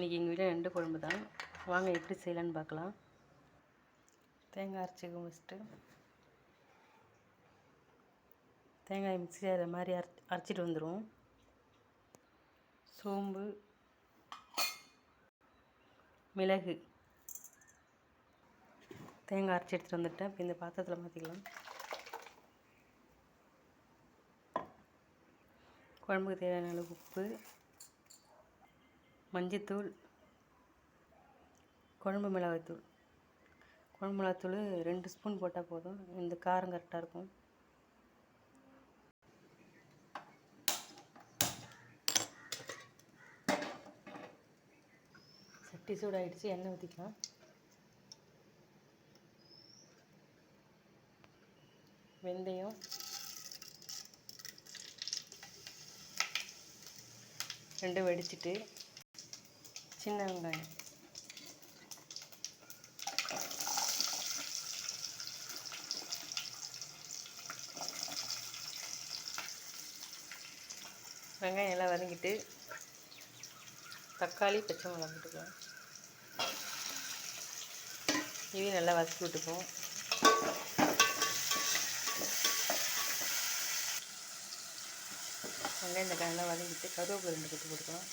இன்றைக்கி எங்கள் வீட்டில் நண்டு குழம்பு தான் வாங்க எப்படி செய்யலான்னு பார்க்கலாம். தேங்காய் அரைச்சிக்கும் ஃபஸ்ட்டு தேங்காய் மிக்ஸி அதை மாதிரி அரை அரைச்சிட்டு வந்துடும் சோம்பு மிளகு தேங்காய் அரைச்சி எடுத்துகிட்டு வந்துட்டேன். இப்போ இந்த பாத்திரத்தில் மாற்றிக்கலாம் குழம்புக்கு தேவையான அளவு உப்பு மஞ்சத்தூள் குழம்பு மிளகாய்த்தூள். குழம்பு மிளகாத்தூள் ரெண்டு ஸ்பூன் போட்டால் போதும். இந்த காரம் கரெக்டாக இருக்கும். சட்டி சூடாகிடுச்சு எண்ணெய் ஊற்றிக்கலாம் வெந்தயம். ரெண்டும் வெடிச்சிட்டு சின்ன வெங்காயம் வெங்காயம் எல்லாம் வதங்கிட்டு தக்காளி பச்சை மிளகா போட்டுக்கலாம். இதையும் நல்லா வதக்கி விட்டுப்போம். வெங்காயம் தக்காளி நல்லா வதங்கிட்டு கருவேப்பிலை ரெண்டு கட்டு போட்டுக்கலாம்.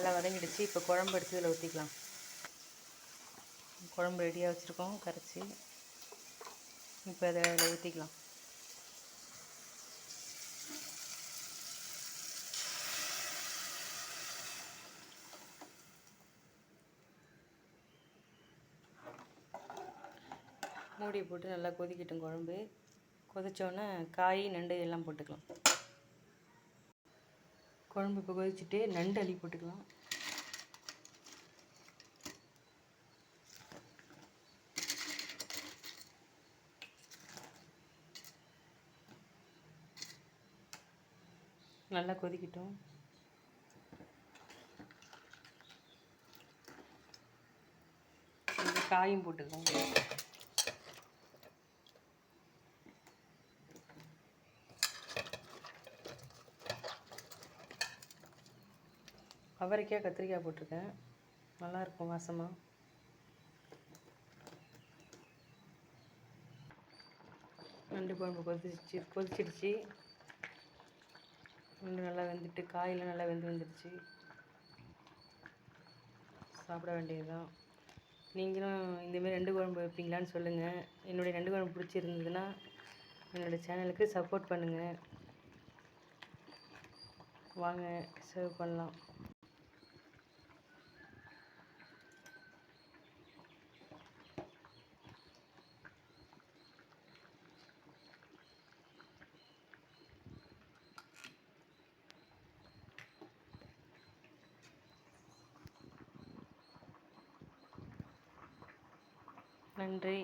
நல்லா வதங்கிடுச்சு. இப்போ குழம்பு எடுத்து இதில் ஊற்றிக்கலாம் குழம்பு ரெடியாக வச்சுருக்கோம். கரைச்சி. இப்போ அதை அதில் ஊற்றிக்கலாம் மூடி போட்டு நல்லா கொதிக்கட்டும் குழம்பு. கொதித்தோன்னே காய் நண்டு எல்லாம் போட்டுக்கலாம். குழம்பு இப்போ கொதிச்சுட்டு நண்டு அள்ளி போட்டுக்கலாம். நல்லா கொதிக்கட்டும். காயும் போட்டுக்கலாம். அவரைக்காய் கத்திரிக்காய் போட்டிருக்கேன். நல்லாயிருக்கும் வாசமாக நண்டு குழம்பு கொதிச்சு கொதிச்சிடுச்சு. நண்டு நல்லா வெந்துட்டு காயெல்லாம் நல்லா வெந்து வந்துடுச்சு சாப்பிட வேண்டியதுதான். நீங்களும் இந்தமாரி ரெண்டு குழம்பு வைப்பீங்களான்னு சொல்லுங்கள் என்னுடைய ரெண்டு குழம்பு பிடிச்சிருந்ததுன்னா என்னோடய சேனலுக்கு சப்போர்ட் பண்ணுங்கள் வாங்க சர்வ் பண்ணலாம். நன்றி.